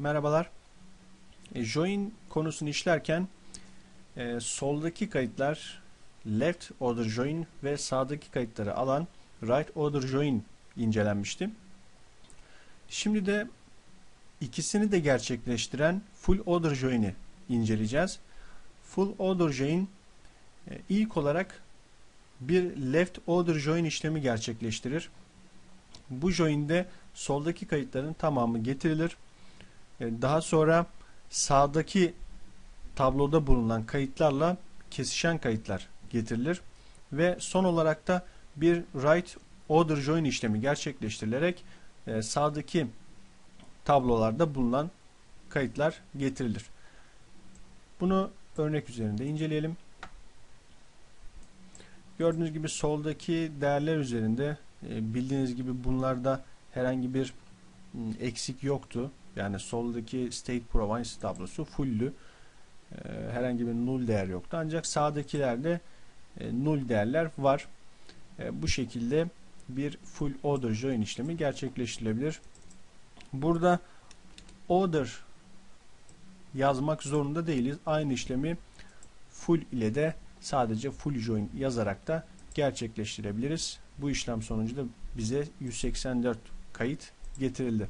Merhabalar. E, join konusunu işlerken e, soldaki kayıtlar left order join ve sağdaki kayıtları alan right order join incelenmişti. Şimdi de ikisini de gerçekleştiren full order join'i inceleyeceğiz. Full order join e, ilk olarak bir left order join işlemi gerçekleştirir. Bu join'de soldaki kayıtların tamamı getirilir. E, daha sonra sağdaki tabloda bulunan kayıtlarla kesişen kayıtlar getirilir ve son olarak da bir right order join işlemi gerçekleştirilerek e, sağdaki tablolarda bulunan kayıtlar getirilir. Bunu örnek üzerinde inceleyelim. Gördüğünüz gibi soldaki değerler üzerinde e, bildiğiniz gibi bunlarda herhangi bir eksik yoktu. Yani soldaki state province tablosu fulldü. E, herhangi bir null değer yoktu. Ancak sağdakilerde e, null değerler var. Bu şekilde bir full order join işlemi gerçekleştirilebilir. Burada order yazmak zorunda değiliz. Aynı işlemi full ile de sadece full join yazarak da gerçekleştirebiliriz. Bu işlem sonucu da bize 184 kayıt getirildi.